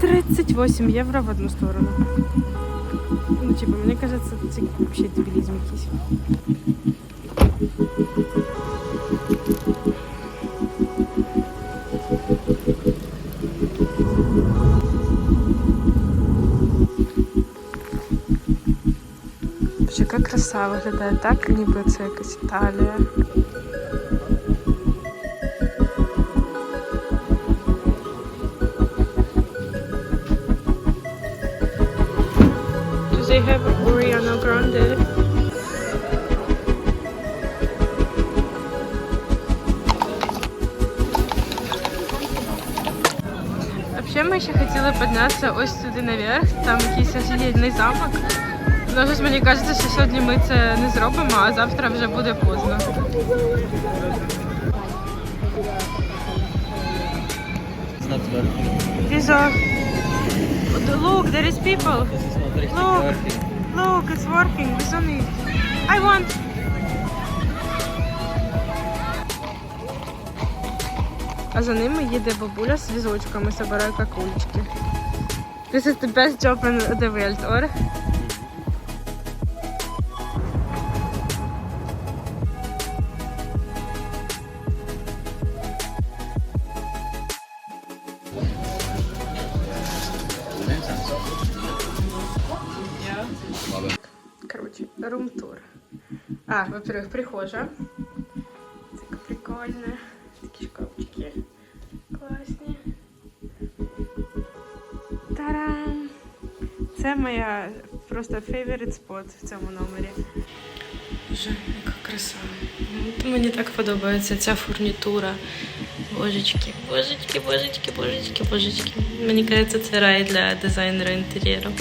Тридцать восемь євро в одну сторону. Ну, типа, мені кажется, це вообще дебілізм якийсь. Боже, яка краса виглядає так, ніби це якась Італія. Ariana Grande? Вообще ми ще хотіли піднятися ось туди наверх, там якийсь офігенний замок. Ну, щось мені кажеться, що сьогодні ми це не зробимо, а завтра вже буде поздно. These are... Look, there is people. Look. working. Look, it's working. We don't need. I want. А за ними їде бабуля з візочками, збирає какулечки. This is the best job in the world, or? рум-тур. А, во-первых, прихожа. Така прикольна. Такі шкафчики. Класні. Тарам! Це моя просто favorite spot в цьому номері. Боже, яка краса. Мені так подобається ця фурнітура. Божечки, божечки, божечки, божечки, божечки. Мені кажеться, це рай для дизайнера інтер'єру.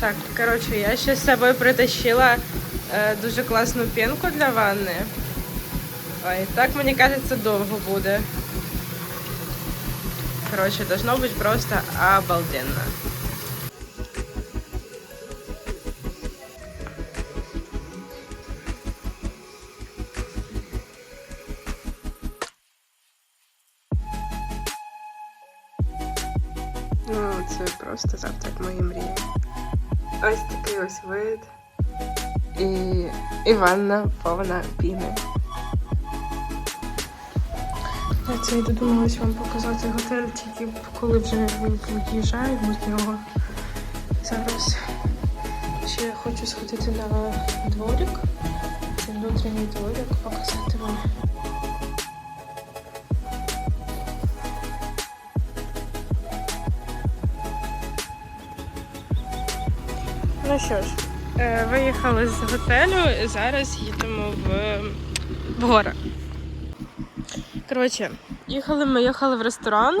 Так, коротше, я ще з собою притащила е, дуже класну пінку для ванни. Ой, так мені кажеться, довго буде. Коротше, должно бути просто обалденно. Ну, це просто завтрак моєї мрії. Ось такий ось вид. І, і ванна повна піни. Я це і додумалась вам показати готель, тільки коли вже виїжджаємо з нього. Зараз ще хочу сходити на дворик. Внутрішній дворик, показати вам. Ну що ж, е, виїхали з готелю, і зараз їдемо в, в гори. Коротше, їхали ми їхали в ресторан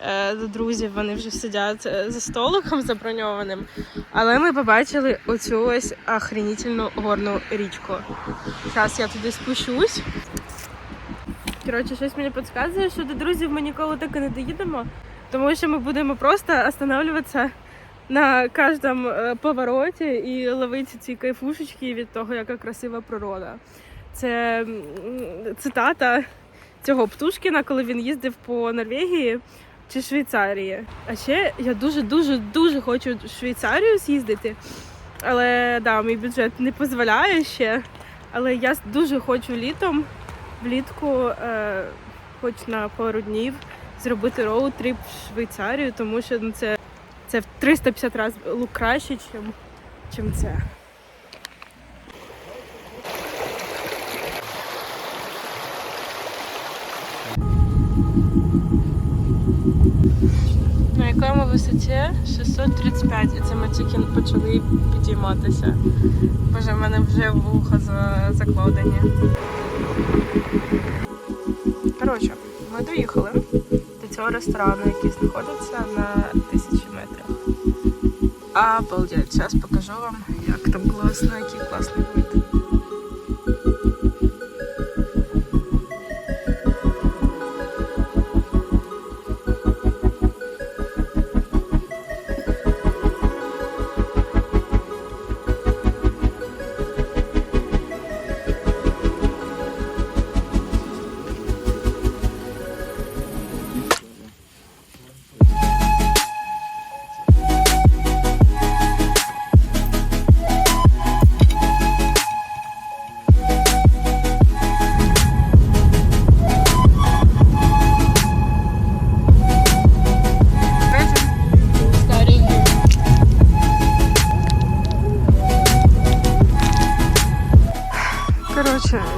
е, до друзів, вони вже сидять е, за столиком заброньованим. Але ми побачили оцю ось охренітельну горну річку. Зараз я туди спущусь. Коротше, щось мені підказує, що до друзів ми ніколи так і не доїдемо, тому що ми будемо просто останавливатися на кожному е, повороті і ловити ці кайфушечки від того, яка красива природа. Це цитата цього Птушкіна, коли він їздив по Норвегії чи Швейцарії. А ще я дуже дуже хочу в Швейцарію з'їздити. Але да, мій бюджет не дозволяє ще. Але я дуже хочу літом, влітку, е, хоч на пару днів, зробити роуд-тріп в Швейцарію, тому що ну, це це в 350 разів лук краще, чим, чим це. На якому висоті 635, і це ми тільки почали підійматися. Боже, в мене вже вуха закладені. Коротше, ми доїхали до цього ресторану, який знаходиться на тисячі метрів. Обалдеть, зараз покажу вам, як там класно, який класний вид.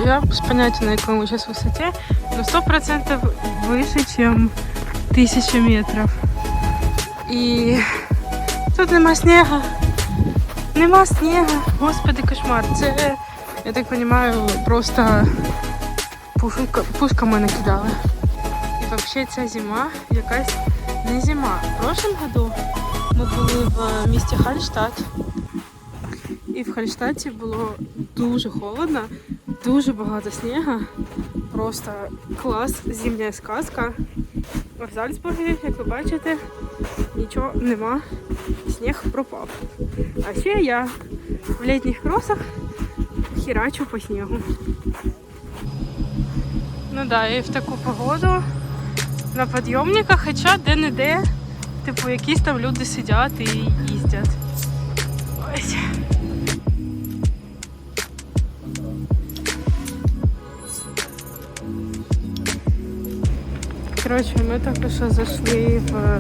Я без поняття на ми зараз висоті, но 100% вище, ніж тисяча метрів. І тут нема снігу. Нема снігу. Господи, кошмар. Це, я так розумію, просто пушка, пушками накидали. І взагалі ця зима якась не зима. В прошлом году ми були в місті Хальштадт. І в Хальштаті було дуже холодно, дуже багато снігу. Просто клас, зимня сказка. А в Зальцбургі, як ви бачите, нічого нема. Сніг пропав. А ще я в літніх кросах херачу по снігу. Ну да, і в таку погоду на підйомниках, хоча де-не-де, типу, якісь там люди сидять і їздять. Ось. Коротше, ми тільки що зайшли в,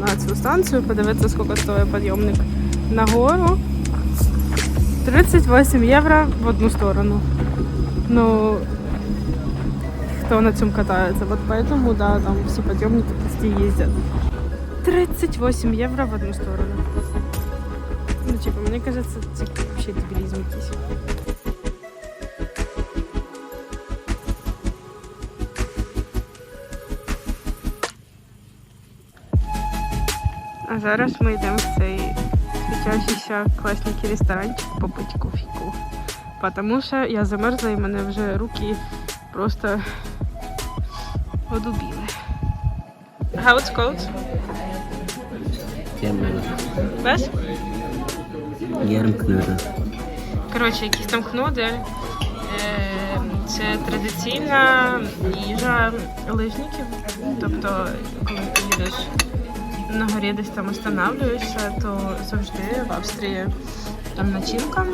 на цю станцію, подивитися, скільки стоїть підйомник на гору. 38 євро в одну сторону. Ну, хто на цьому катається. Вот поэтому, да, там всі підйомники почти їздять. 38 євро в одну сторону. Ну, типа, мені кажется, це вообще дебилізм якийсь. А зараз ми йдемо в цей світящийся класненький ресторанчик попити кофійку. Потому що я замерзла і мене вже руки просто одубіли. How it's called? Без? Ярмкнута. Коротше, якийсь там кнудель. Е, Це традиційна їжа лижників. Тобто, коли ти їдеш на горі десь там останавлююся, то завжди в Австрії там начинка,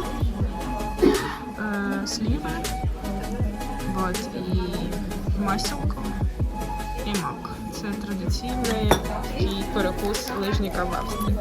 е, сліви, вот, і масілко, і мак. Це традиційний такий перекус лижника в Австрії.